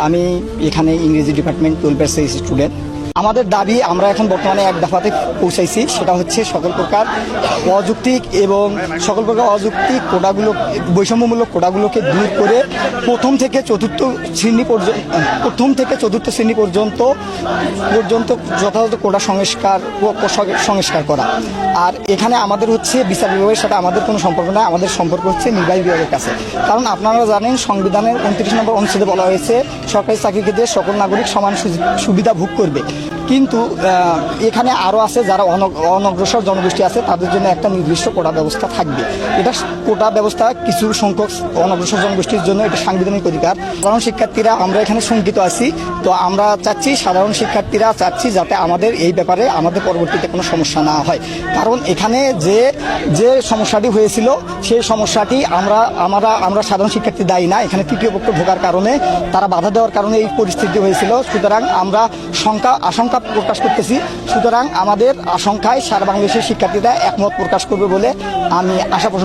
আমি এখানে ইংরেজি ডিপার্টমেন্ট টুয়েলভ স্টুডেন্ট আমাদের দাবি আমরা এখন বর্তমানে এক দফাতে পৌঁছাইছি, সেটা হচ্ছে সকল প্রকার অযৌক্তিক এবং সকল প্রকার অযৌক্তিক কোটাগুলো, বৈষম্যমূলক কোটাগুলোকে দূর করে প্রথম থেকে চতুর্থ শ্রেণি পর্যন্ত, প্রথম থেকে চতুর্থ শ্রেণি পর্যন্ত পর্যন্ত যথাযথ কোটা সংস্কার সংস্কার করা। আর এখানে আমাদের হচ্ছে বিচার বিভাগের সাথে আমাদের কোনো সম্পর্ক না আমাদের সম্পর্ক হচ্ছে নির্বাহী বিভাগের কাছে। কারণ আপনারা জানেন সংবিধানের উনত্রিশ নম্বর অনুচ্ছেদে বলা হয়েছে, সরকারি চাকরি ক্ষেত্রে সকল নাগরিক সমান সুবিধা ভোগ করবে। কিন্তু এখানে আরও আছে যারা অনগ- অনগ্রসর জনগোষ্ঠী আছে, তাদের জন্য একটা নির্দিষ্ট কোটা ব্যবস্থা থাকবে। এটা কোটা ব্যবস্থা কিছু সংখ্যক অনগ্রসর জনগোষ্ঠীর জন্য এটা সাংবিধানিক অধিকার। সাধারণ শিক্ষার্থীরা, আমরা এখানে শঙ্কিত আছি, তো আমরা চাচ্ছি, সাধারণ শিক্ষার্থীরা চাচ্ছি যাতে আমাদের এই ব্যাপারে আমাদের পরবর্তীতে কোনো সমস্যা না হয়। কারণ এখানে যে যে সমস্যাটি হয়েছিল, সেই সমস্যাটি আমরা আমরা আমরা সাধারণ শিক্ষার্থী দায়ী না। এখানে তৃতীয় পক্ষ ঢোকার কারণে, তারা বাধা দেওয়ার কারণে এই পরিস্থিতি হয়েছিল। সুতরাং আমরা শঙ্কা, আশঙ্কা প্রকাশ করতেছি। সুতরাং আমাদের আশঙ্কায় সারা বাংলাদেশের শিক্ষার্থীরা একমত প্রকাশ করবে বলে আমি আশা পোষণ